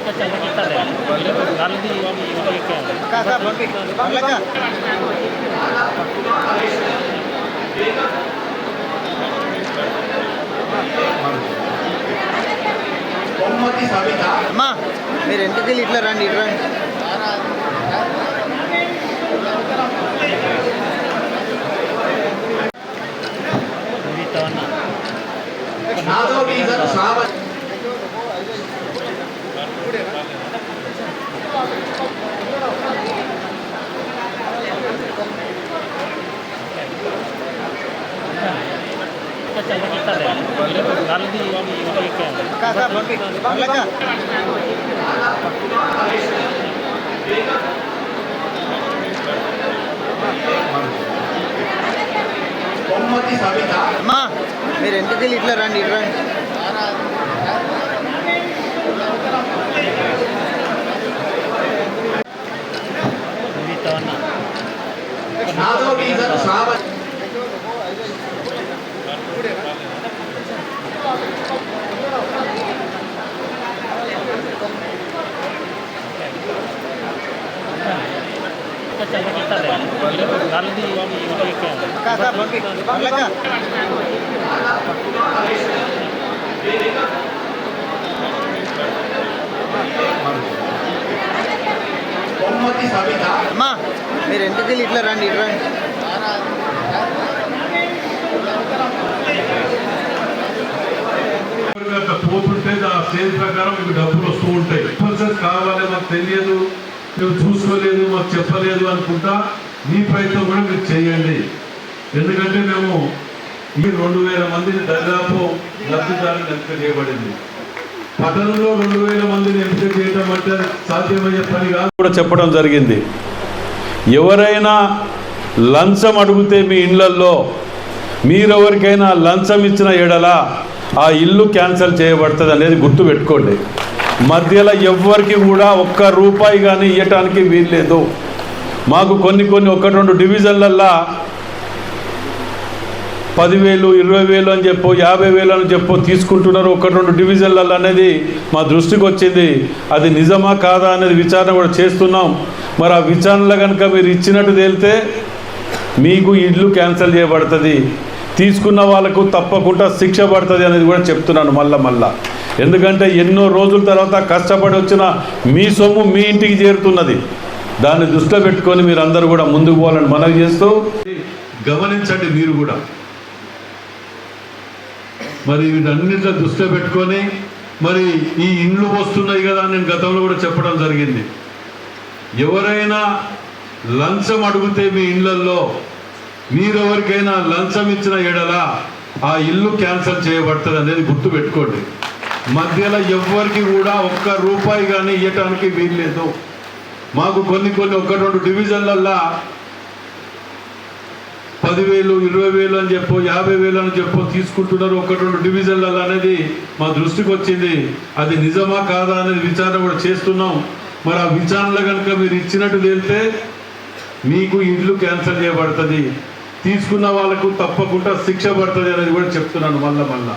Kita cari kita deh. Kalau అమ్మా మీరు ఎంతకి వెళ్ళి ఇట్లా రండి ఇట్లా రండి నాదో అమ్మా మీరు ఎంతకి వెళ్ళి ఇట్లా రండి ఇట్లా రండి. నాదో అమ్మా మీరు ఎంతకి వెళ్ళి ఇట్లా రండి ఇట్లా రండి. పోతుంటే ఆ స్టేజ్ ప్రకారం మీకు డబ్బులు వస్తూ ఉంటాయి. కంపల్సరీ కావాలి మాకు తెలియదు మేము చూసుకోలేదు మాకు చెప్పలేదు అనుకుంటా మీ ప్రయత్నం కూడా మీరు చేయండి. ఎందుకంటే మేము ఈ రెండు వేల మందిని దాదాపు లబ్ధిదారులు ఎంపిక చేయబడింది. పట్టణంలో రెండు వేల మందిని ఎంపిక చేయడం అంటే సాధ్యమయ్యే పని కాదు కూడా చెప్పడం జరిగింది. ఎవరైనా లంచం అడిగితే మీ ఇళ్ళల్లో మీరెవరికైనా లంచం ఇచ్చిన ఎడలా ఆ ఇల్లు క్యాన్సిల్ చేయబడుతుంది అనేది గుర్తు పెట్టుకోండి. మధ్యలో ఎవ్వరికి కూడా ఒక్క రూపాయి కానీ ఇవ్వటానికి వీల్లేదు. మాకు కొన్ని కొన్ని ఒకటి రెండు డివిజన్లల్లా పదివేలు ఇరవై వేలు అని చెప్పు యాభై వేలు అని చెప్పు తీసుకుంటున్నారు. ఒకటి రెండు డివిజన్లలో అనేది మా దృష్టికి వచ్చింది. అది నిజమా కాదా అనేది విచారణ కూడా చేస్తున్నాం. మరి ఆ విచారణలో కనుక మీరు ఇచ్చినట్టు తేలితే మీకు ఇల్లు క్యాన్సిల్ చేయబడుతుంది. తీసుకున్న వాళ్ళకు తప్పకుండా శిక్ష పడుతుంది అనేది కూడా చెప్తున్నాను మళ్ళా మళ్ళా. ఎందుకంటే ఎన్నో రోజుల తర్వాత కష్టపడి వచ్చిన మీ సొమ్ము మీ ఇంటికి చేరుతున్నది. దాన్ని దృష్టిలో పెట్టుకొని మీరు అందరూ కూడా ముందుకు పోవాలని మనవి చేస్తూ గమనించండి మీరు కూడా. మరి వీటన్నింటిలో దృష్టిలో పెట్టుకొని మరి ఈ ఇండ్లు వస్తున్నాయి కదా అని నేను గతంలో కూడా చెప్పడం జరిగింది. ఎవరైనా లంచం అడిగితే మీ ఇండ్లల్లో మీరెవరికైనా లంచం ఇచ్చిన ఎడలా ఆ ఇల్లు క్యాన్సిల్ చేయబడుతుంది అనేది గుర్తు పెట్టుకోండి. మధ్యలో ఎవరికి కూడా ఒక్క రూపాయి కానీ ఇవ్వటానికి వీల్లేదు. మాకు కొన్ని కొన్ని ఒక రెండు డివిజన్లల్లా పదివేలు ఇరవై వేలు అని చెప్పు యాభై వేలు అని చెప్పు తీసుకుంటున్నారు. ఒకటి రెండు డివిజన్లలో అనేది మా దృష్టికి వచ్చింది. అది నిజమా కాదా అనేది విచారణ కూడా చేస్తున్నాం. మరి ఆ విచారణలో కనుక మీరు ఇచ్చినట్టు తేలితే మీకు ఇల్లు క్యాన్సిల్ చేయబడుతుంది. తీసుకున్న వాళ్ళకు తప్పకుండా శిక్ష పడుతుంది అనేది కూడా చెప్తున్నాను మళ్ళా మళ్ళా.